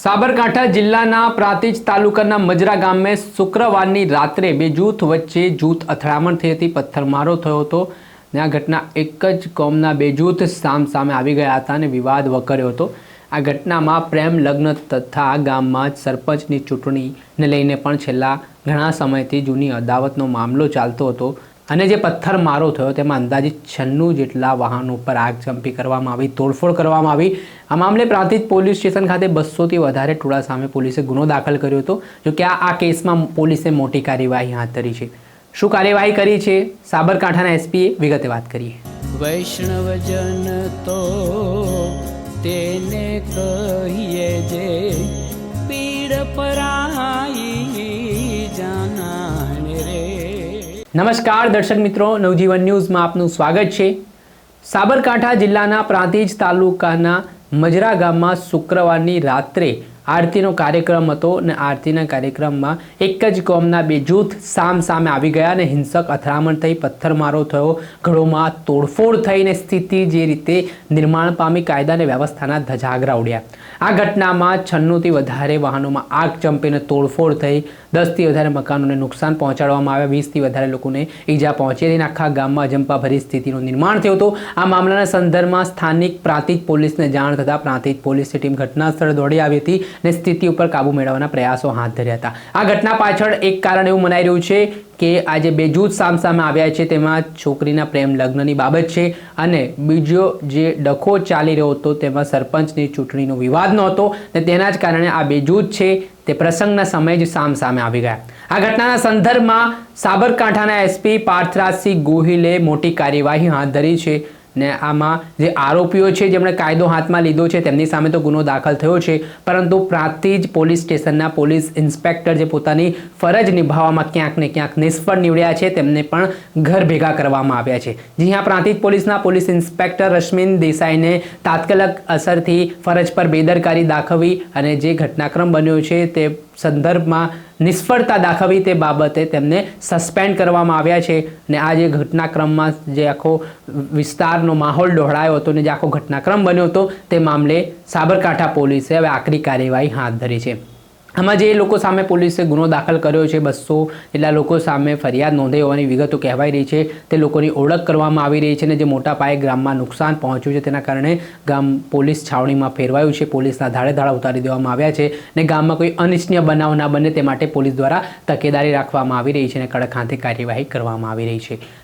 સાબરકાંઠા જિલ્લાના પ્રાંતિજ તાલુકાના મજરા ગામે શુક્રવારની રાત્રે બે જૂથ વચ્ચે જૂથ અથડામણ થઈ હતી, પથ્થરમારો થયો હતો આ ઘટના એક જ કોમના બે જૂથ સામ સામે આવી ગયા હતા અને વિવાદ વકર્યો હતો. આ ઘટનામાં પ્રેમ, લગ્ન તથા ગામમાં જ સરપંચની ચૂંટણીને લઈને પણ છેલ્લા ઘણા સમયથી જૂની અદાવતનો મામલો ચાલતો હતો. અને જે પથ્થર મારો થયો તેમાં અંદાજિત છન્નું જેટલા વાહનો પર આગચંપી કરવામાં આવી, તોડફોડ કરવામાં આવી. આ મામલે પ્રાંતિજ પોલીસ સ્ટેશન ખાતે બસોથી વધારે ટોળા સામે પોલીસે ગુનો દાખલ કર્યો હતો, જો કે આ આ કેસમાં પોલીસે મોટી કાર્યવાહી હાથ ધરી છે. શું કાર્યવાહી કરી છે? સાબરકાંઠાના એસપીએ વિગતે વાત કરીએ. વૈષ્ણવજન તો તેને કહીએ જે પીડ પરાઈ નમસ્કાર દર્શક મિત્રો, નવજીવન ન્યૂઝમાં આપનું સ્વાગત છે. સાબરકાંઠા જિલ્લાના પ્રાંતિજ તાલુકાના મજરા ગામમાં શુક્રવારની રાત્રે આરતીનો કાર્યક્રમ હતો અને આરતીના કાર્યક્રમમાં એક જ કોમના બે જૂથ સામ સામે આવી ગયા અને હિંસક અથડામણ થઈ, પથ્થરમારો થયો ઘરોમાં તોડફોડ થઈને સ્થિતિ જે રીતે નિર્માણ પામી કાયદા અને વ્યવસ્થાના ધજાગરા ઉડ્યા. આ ઘટનામાં છન્નુંથી વધારે વાહનોમાં આગ ચંપીને તોડફોડ થઈ, દસથી વધારે મકાનોને નુકસાન પહોંચાડવામાં આવ્યા, વીસથી વધારે લોકોને ઈજા પહોંચી હતી આખા ગામમાં અજંપાભરી સ્થિતિનું નિર્માણ થયું હતું. આ મામલાના સંદર્ભમાં સ્થાનિક પ્રાંતિજ પોલીસને જાણ થતાં પ્રાંતિજ પોલીસની ટીમ ઘટના સ્થળે દોડી આવી હતી. અને સ્થિતિ ઉપર કાબૂ મેળવવાના પ્રયાસો હાથ ધર્યા હતા. આ ઘટના પાછળ એક કારણ એવું મનાઈ રહ્યું છે કે આજે બે જૂથ સામસામે આવ્યા છે, તેમાં છોકરીના પ્રેમ લગ્નની બાબત છે અને બીજો જે ડખો ચાલી રહ્યો હતો, તેમાં સરપંચની ચૂંટણીનો વિવાદ નહોતો અને તેના જ કારણે આ બે જૂથ છે તે પ્રસંગના સમયે જ સામ સામે આવી ગયા. આ ઘટનાના સંદર્ભમાં સાબરકાંઠાના એસપી પાર્થરાજસિંહ ગોહિલે મોટી કાર્યવાહી હાથ ધરી છે. ને આમાં જે આરોપીઓ છે, જેમણે કાયદો હાથમાં લીધો છે, તેમની સામે તો ગુનો દાખલ થયો છે. પરંતુ પ્રાંતિજ પોલીસ સ્ટેશનના પોલીસ ઇન્સ્પેક્ટર જે પોતાની ફરજ નિભાવવામાં ક્યાંક ને ક્યાંક નિષ્ફળ નીવડ્યા છે, તેમને પણ ઘર ભેગા કરવામાં આવ્યા છે. જી હા, પ્રાંતિજ પોલીસના પોલીસ ઇન્સ્પેક્ટર રશ્મિન દેસાઈને તાત્કાલિક અસરથી ફરજ પર બેદરકારી દાખવી અને જે ઘટનાક્રમ બન્યો છે, તે સંદર્ભમાં નિષ્ફળતા દાખવી તે બાબતે તેમને સસ્પેન્ડ કરવામાં આવ્યા છે ને આ જે ઘટનાક્રમમાં જે આખો વિસ્તારનો માહોલ ડહોળાયો હતો ને જે આખો ઘટનાક્રમ બન્યો હતો, તે મામલે સાબરકાંઠા પોલીસે હવે આકરી કાર્યવાહી હાથ ધરી છે. આમાં જે લોકો સામે પોલીસે ગુનો દાખલ કર્યો છે, બસો જેટલા લોકો સામે ફરિયાદ નોંધાઈ હોવાની વિગતો કહેવાઈ રહી છે. તે લોકોની ઓળખ કરવામાં આવી રહી છે અને જે મોટા પાયે ગ્રામમાં નુકસાન પહોંચ્યું છે, તેના કારણે ગામ પોલીસ છાવણીમાં ફેરવાયું છે. પોલીસના ધાડે ધાડા ઉતારી દેવામાં આવ્યા છે અને ગામમાં કોઈ અનિચ્છનીય બનાવ ના બને તે માટે પોલીસ દ્વારા તકેદારી રાખવામાં આવી રહી છે અને કડક હાથે કાર્યવાહી કરવામાં આવી રહી છે.